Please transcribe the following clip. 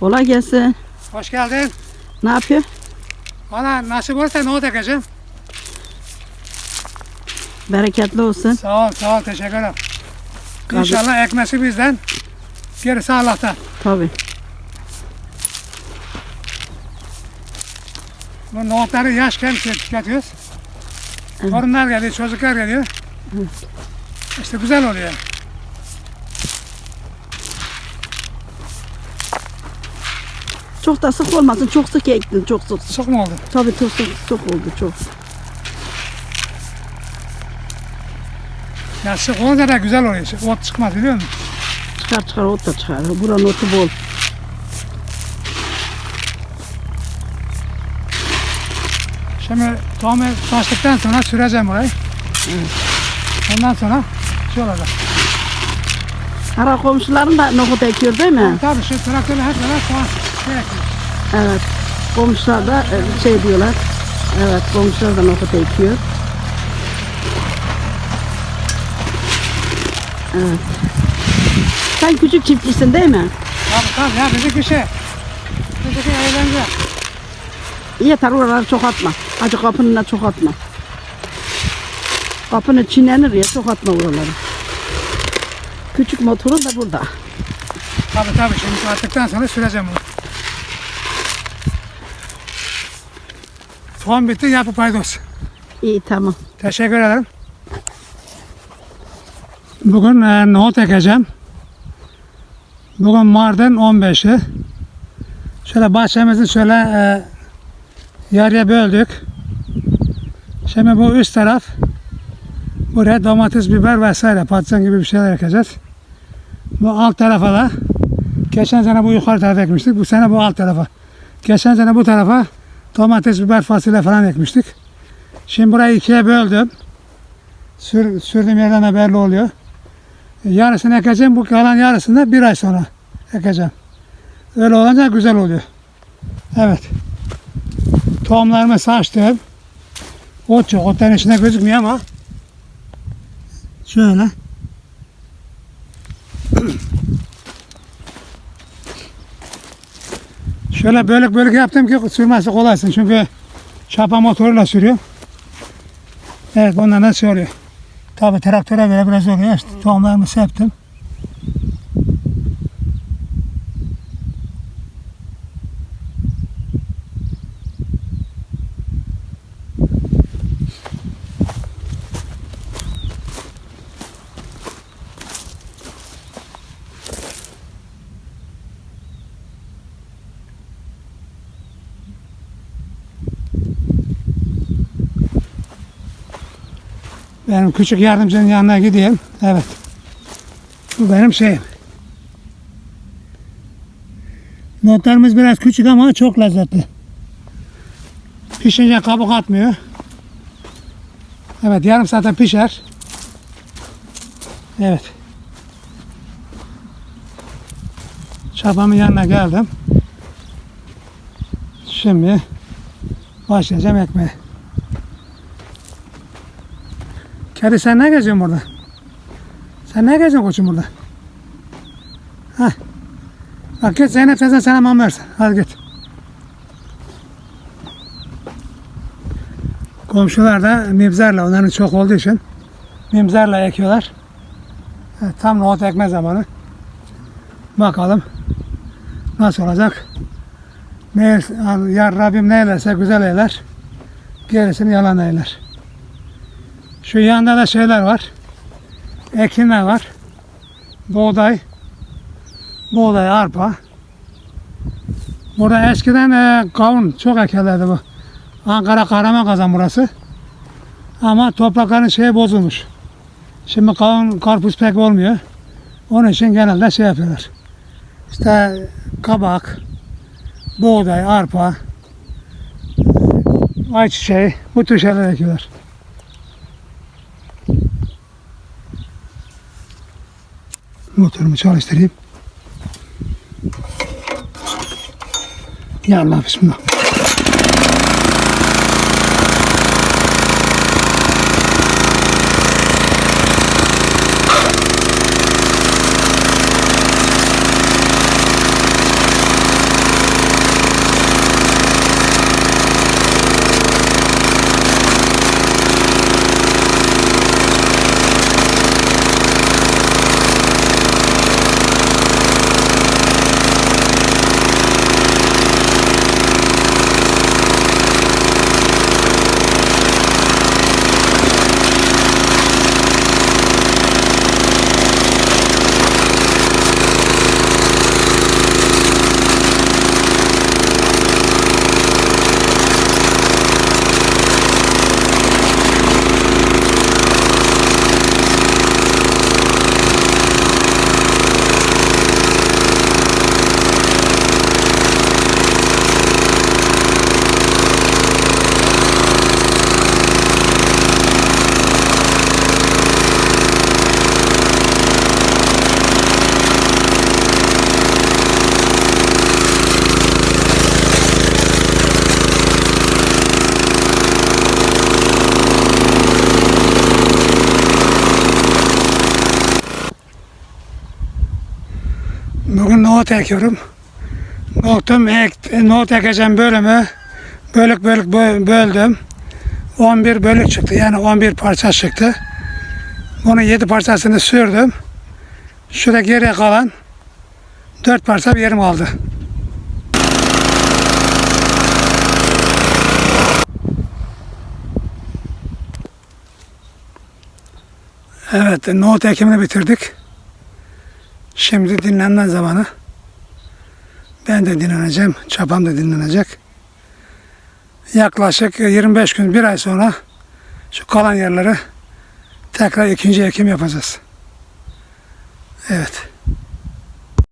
Kolay gelsin. Hoş geldin. Ne yapıyor? Valla nasip olursa ne olacak hacım? Bereketli olsun. Sağ ol, sağ ol. Teşekkür ederim. Tabii. İnşallah ekmesi bizden, gerisi Allah'tan. Tabii. Bu nohutları yaşken tüketiyoruz. Evet. Torunlar geliyor, çocuklar geliyor. İşte güzel oluyor. Çok da sık olmasın. Çok sık ektin. Çok sık. Sık mı oldu? Tabii çok sık, çok oldu çok. Ya sık olunca da güzel oluyor. Ot çıkmaz biliyor musun? Çıkar çıkar ot da çıkar. Buranın otu bol. Şimdi tohumu bastıktan sonra süreceğim burayı. Ondan sonra şey olacak. Ara komşuların da nohut ekiyor değil mi? Tabii şu traktörle hep beraber soğan. Evet. Komşular da e, şey diyorlar. Evet komşular da nohut ekiyor. Evet. Sen küçük çiftçisin değil mi? Tabii tabii ya bizdeki şey. Bizdeki eğlence. Yeter oraları çok atma. Acı kapının da çok atma. Kapını çiğnenir ya çok atma oraları. Küçük motorun da burada. Tabii tabii şimdi attıktan sonra süreceğim bunu. Soğan bitti yapı paydos. İyi tamam. Teşekkür ederim. Bugün e, nohut ekeceğim. Bugün Mardin 15'i. Şöyle bahçemizi şöyle e, yarıya böldük. Şimdi bu üst taraf buraya domates, biber vesaire patlıcan gibi bir şeyler ekeceğiz. Bu alt tarafa da geçen sene bu yukarı tarafa ekmiştik. Bu sene bu alt tarafa. Geçen sene bu tarafa domates, biber, fasulye falan ekmiştik. Şimdi burayı ikiye böldüm. Sür, sürdüğüm yerden de belli oluyor. Yarısını ekeceğim. Bu kalan yarısını da bir ay sonra ekeceğim. Öyle olunca güzel oluyor. Evet. Tohumlarımı saçtım. Ot çok. Otların içinde gözükmüyor ama şöyle. Şöyle bölük bölük yaptım ki sürmesi kolaysın. Çünkü çapa motoruyla sürüyor. Evet bundan da sürüyor. Tabi traktöre göre biraz oluyor. İşte tohumlarımı septim. Benim küçük yardımcının yanına gideyim. Evet. Bu benim şeyim. Notlarımız biraz küçük ama çok lezzetli. Pişince kabuk atmıyor. Evet yarım saate pişer. Evet. Çapamın yanına geldim. Şimdi başlayacağım ekmeğe. Kedi sen ne geziyorsun burada? Sen ne geziyorsun koçum burada? Hah. Bak git Zeynep teyzen sana mama versin. Hadi git. Komşular da mibzarla onların çok olduğu için mibzarla ekiyorlar. Tam nohut ekme zamanı. Bakalım nasıl olacak. Ne, ya Rabbim ne eylerse güzel eyler. Gerisini yalan eyler. Şu yanda da şeyler var. Ekinler var. Buğday. Buğday, arpa. Burada eskiden e, kavun çok ekerlerdi bu. Ankara Kahraman kazan burası. Ama toprakların şeyi bozulmuş. Şimdi kavun, karpuz pek olmuyor. Onun için genelde şey yapıyorlar. İşte kabak, buğday, arpa, ayçiçeği bu tür şeyler ekiyorlar. Motorumu çalıştırayım. Ya Allah bismillah. Bugün nohut ekiyorum. Nohutum ek, nohut ekeceğim bölümü bölük bölük bö- böldüm. 11 bölük çıktı. Yani 11 parça çıktı. Bunun 7 parçasını sürdüm. Şurada geriye kalan 4 parça bir yerim kaldı. Evet, nohut ekimini bitirdik. Şimdi dinlenme zamanı. Ben de dinleneceğim, çapam da dinlenecek. Yaklaşık 25 gün, bir ay sonra şu kalan yerleri tekrar ikinci ekim yapacağız. Evet.